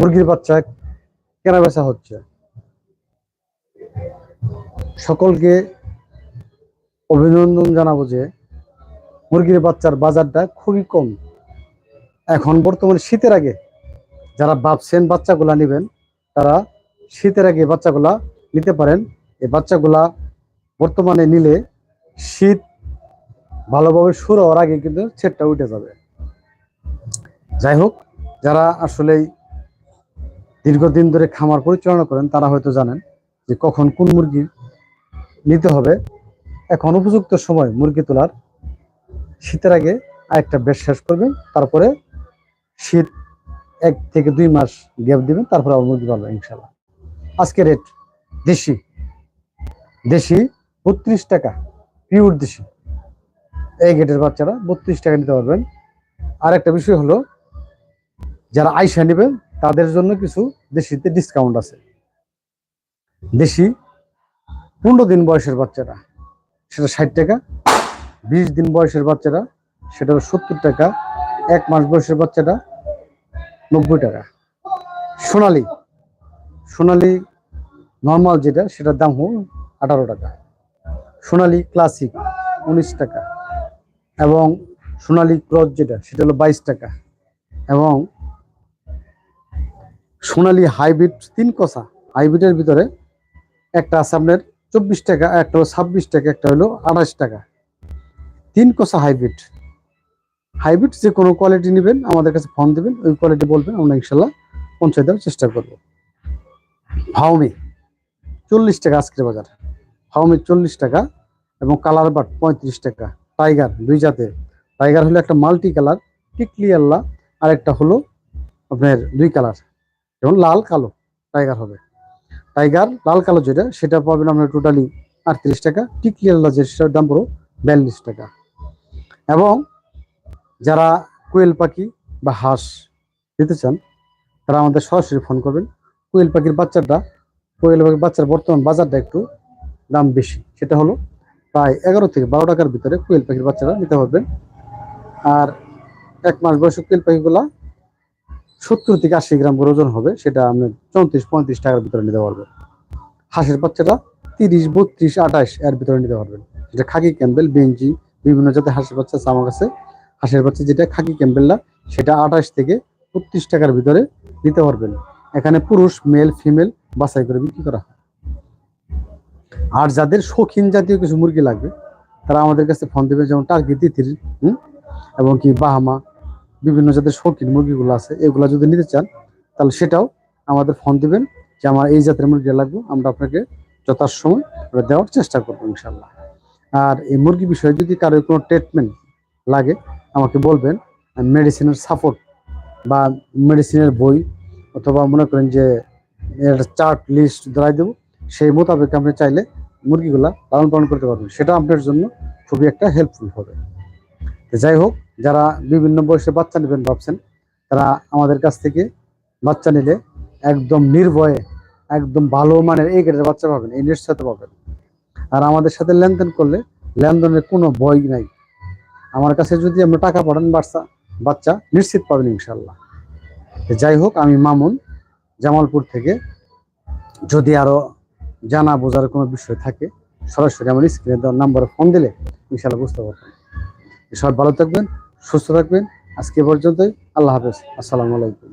মুরগির বাচ্চা কেনা বেচা হচ্ছে। সকলকে অভিনন্দন জানাব যে মুরগির বাচ্চার বাজারটা খুবই কম। এখন বর্তমানে শীতের আগে যারা ভাবছেন বাচ্চাগুলা নেবেন, তারা শীতের আগে বাচ্চাগুলা নিতে পারেন। এই বাচ্চাগুলা বর্তমানে নিলে শীত ভালোভাবে শুরু হওয়ার আগে কিন্তু ছেটটা উঠে যাবে। যাই হোক, যারা আসলেই দীর্ঘদিন ধরে খামার পরিচালনা করেন, তারা হয়তো জানেন যে কখন কোন মুরগি নিতে হবে। এখন উপযুক্ত সময় মুরগি তোলার। শীতের আগে আরেকটা বেশ শেষ করবেন, তারপরে শীত এক থেকে দুই মাস গ্যাপ দিবেন, তারপরে আবার মুরগি পাবেন ইনশাল্লাহ আজকে রেট দেশি। দেশি বত্রিশ টাকা পিওর দেশি। এই গেটের বাচ্চারা বত্রিশ টাকা নিতে পারবেন। আর একটা বিষয় হলো, যারা আইসা নেবেন তাদের জন্য কিছু দেশিতে ডিসকাউন্ট আছে। দেশি পনেরো দিন বয়সের বাচ্চারা, সেটা ষাট টাকা। বিশ দিন বয়সের বাচ্চারা, সেটা সত্তর টাকা। এক মাস বয়সের বাচ্চাটা নব্বই টাকা। সোনালি সোনালি নর্মাল যেটা, সেটার দাম হল আঠারো টাকা। সোনালি ক্লাসিক উনিশ টাকা। এবং সোনালি ক্রস যেটা, সেটা হলো বাইশ টাকা। এবং সোনালি হাইব্রিড তিন কষা হাইব্রিডের ভিতরে একটা আছে আপনার চব্বিশ টাকা, একটা হলো ছাব্বিশ টাকা, একটা হলো আঠাশ টাকা। তিন কষা হাইব্রিড। হাইব্রিড যে কোনো কোয়ালিটি নেবেন, আমাদের কাছে ফোন দেবেন, ওই কোয়ালিটি বলবেন, আমরা ইনশাল্লাহ পৌঁছে দেওয়ার চেষ্টা করব। ভাউমি চল্লিশ টাকা আজকের বাজার। ভাউমি চল্লিশ টাকা এবং কালার বাট পঁয়ত্রিশ টাকা। টাইগার দুই জাতের। টাইগার হলো একটা মাল্টি কালার টিকলি আল্লাহ আর একটা হলো আপনার দুই কালার যেমন লাল, কালো টাইগার হবে। টাইগার লাল, কালো যেটা, সেটা পাবেন আপনার টোটালি আটত্রিশ টাকা। টিকলি আল্লাহ যে সেটার দাম পড়ো বিয়াল্লিশ টাকা। এবং যারা কোয়েল পাখি বা হাঁস দিতে চান, তারা আমাদের সরাসরি ফোন করবেন। কোয়েল পাখির বাচ্চাটা, কোয়েল পাখির বাচ্চার বর্তমান বাজারটা একটু দাম বেশি। সেটা হলো প্রায় এগারো থেকে বারো টাকার ভিতরে কোয়েল পাখির বাচ্চারা নিতে পারবেন। আর এক মাস বয়সী কোয়েল পাখিগুলা সত্তর থেকে আশি গ্রাম করে ওজন হবে, সেটা আপনি চৌত্রিশ, পঁয়ত্রিশ টাকার ভিতরে নিতে পারবেন। হাঁসের বাচ্চাটা তিরিশ, বত্রিশ, আঠাশ এর ভিতরে নিতে পারবেন। যেটা খাকি ক্যাম্বেল, বেঞ্জি, বিভিন্ন জাতের হাঁসের বাচ্চা আছে আমার কাছে। হাঁসের বাচ্চা যেটা খাকি ক্যাম্বেলটা সেটা আঠাশ থেকে বত্রিশ টাকার ভিতরে নিতে পারবেন। এখানে পুরুষ, মেল, ফিমেল বাছাই করে বিক্রি করা হয়। আর যাদের শৌখিন জাতীয় কিছু মুরগি লাগবে, তারা আমাদের কাছে ফোন দেবে, যেমন তিতির, হুম? এবং কি বাহামা বিভিন্ন জাতের শৌখিন মুরগিগুলো আছে, এগুলো যদি নিতে চান, তাহলে সেটাও আমাদের ফোন দিবেন যে আমার এই জাতের মুরগি লাগবে, আমরা আপনাকে যথাসময় আমরা দেওয়ার চেষ্টা করব ইনশাল্লাহ। আর এই মুরগি বিষয়ে যদি কারও কোনো ট্রিটমেন্ট লাগে, আমাকে বলবেন মেডিসিনের সাপোর্ট বা মেডিসিনের বই অথবা মনে করেন যে এর চার্ট লিস্ট ধরাই দেবো, সেই মোতাবেক আপনি চাইলে মুরগিগুলা লালন পালন করতে পারবেন। সেটা আপনার জন্য খুবই একটা হেল্পফুল হবে। তো যাই হোক, যারা বিভিন্ন বয়সে বাচ্চা নেবেন ভাবছেন, তারা আমাদের কাছ থেকে বাচ্চা নিলে একদম নির্ভয়ে, একদম ভালো মানের এই গেটের বাচ্চা পাবেন, এই নেট সাথে পাবেন। আর আমাদের সাথে লেনদেন করলে লেনদেনের কোনো ভয় নাই। আমার কাছে যদি আপনি টাকা পাঠান বাচ্চা বাচ্চা নিশ্চিত পাবেন ইনশাল্লাহ যাই হোক, আমি মামুন, জামালপুর থেকে। যদি আরও জানা বোঝার কোনো বিষয় থাকে, সরাসরি আমার স্ক্রিনে দেওয়ার নাম্বারে ফোন দিলে ইনশাল্লাহ বুঝতে পারবেন। সবাই ভালো থাকবেন সুস্থ থাকবেন। আজকে পর্যন্তই আল্লাহ হাফেজ। আসসালামু আলাইকুম।